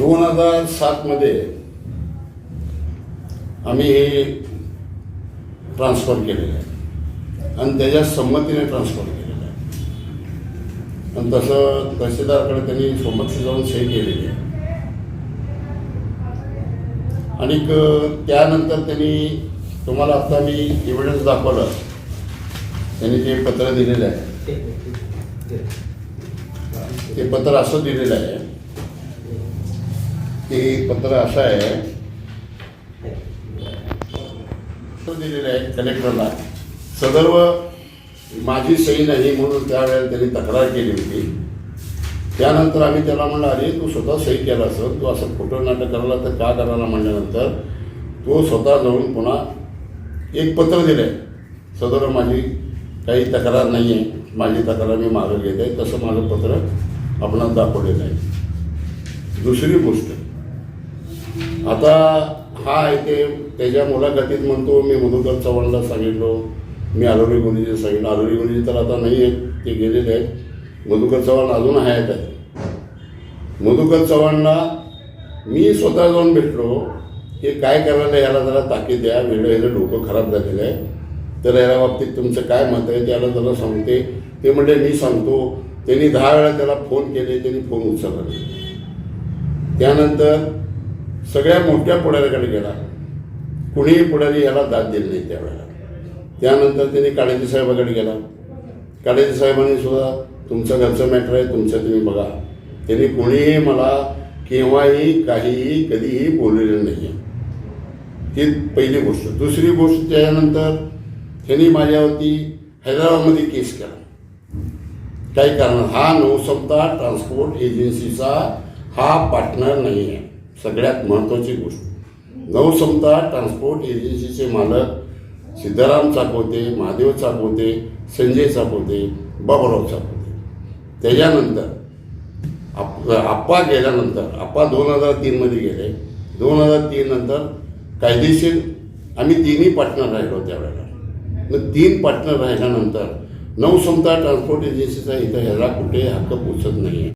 दोन हजार सातमध्ये आम्ही हे ट्रान्सफर केलेलं आहे. आणि त्याच्या संमतीने ट्रान्सफर केलेलं आहे. आणि तसं तहसीलदारकडे त्यांनी संमती जाऊन सही केलेली आहे. आणि त्यानंतर त्यांनी तुम्हाला आता मी एव्हिडन्स दाखवलं. त्यांनी ते पत्र दिलेलं आहे. ते पत्र असं दिलेलं आहे. ते पत्र असं आहे. पत्र दिलेलं आहे कलेक्टरला. सदर्व माझी सही नाही म्हणून त्यावेळेला त्यांनी तक्रार केली होती. त्यानंतर आम्ही त्याला म्हणलं अरे तू स्वतः सही केला असं. तू असं खोटं नाटक करायला तर का करायला म्हणल्यानंतर तो स्वतः जाऊन पुन्हा एक पत्र दिलं आहे सदर माझी काही तक्रार नाही आहे माझी तक्रार मी मागं घेत आहे तसं माझं पत्र आपणास दाखवलेलं आहे. दुसरी गोष्ट आता हा आहे ते त्याच्या मुलाखतीत म्हणतो मी मधुकर चव्हाणला सांगितलो मी आलोरी गुरुजी सांगितलं. आलोरी गुरुजी तर आता नाही आहेत ते गेलेले आहेत. मधुकर चव्हाण अजून आहेत. आहे मधुकर चव्हाणला मी स्वतः जाऊन भेटलो. हे काय करायला याला जरा ताकीद द्या वेळ याचं डोकं खराब झालेलं आहे. तर याला बाबतीत तुमचं काय मत आहे त्याला जरा सांगते. ते म्हणजे मी सांगतो. त्यांनी दहा वेळा त्याला फोन केले त्यांनी फोन उचलला त्यानंतर सगळ्या मोठ्या पुढाऱ्याकडे गेला. कुणीही पुढारी याला दाद दिली नाही त्यावेळेला. त्यानंतर त्यांनी काळेजी साहेबाकडे गेला. काळेजी साहेबांनी सुद्धा तुमचं घरचं मॅटर आहे तुमचं तुम्ही बघा. त्यांनी कोणीही मला केव्हाही काहीही कधीही बोललेलं नाही आहे ती पहिली गोष्ट. दुसरी गोष्ट त्यानंतर त्यांनी माझ्यावरती हैदराबादमध्ये केस केला. काही कारण हा नवसमता ट्रान्सपोर्ट एजन्सीचा हा पार्टनर नाही आहे सगळ्यात महत्त्वाची गोष्ट. नवसमता ट्रान्सपोर्ट एजन्सीचे मालक सिद्धाराम चाकवते महादेव चाकवते संजय चाकवते बाबुराव चाकवते त्याच्यानंतर आप आप्पा गेल्यानंतर आप्पा दोन हजार तीनमध्ये गेले. दोन हजार तीन नंतर कायदेशीर आम्ही तिन्ही पार्टनर राहिलो त्यावेळेला. मग तीन पार्टनर राहिल्यानंतर नवसमता ट्रान्सपोर्ट एजन्सीचा इथं ह्याला कुठे हक्क पोचत नाही आहे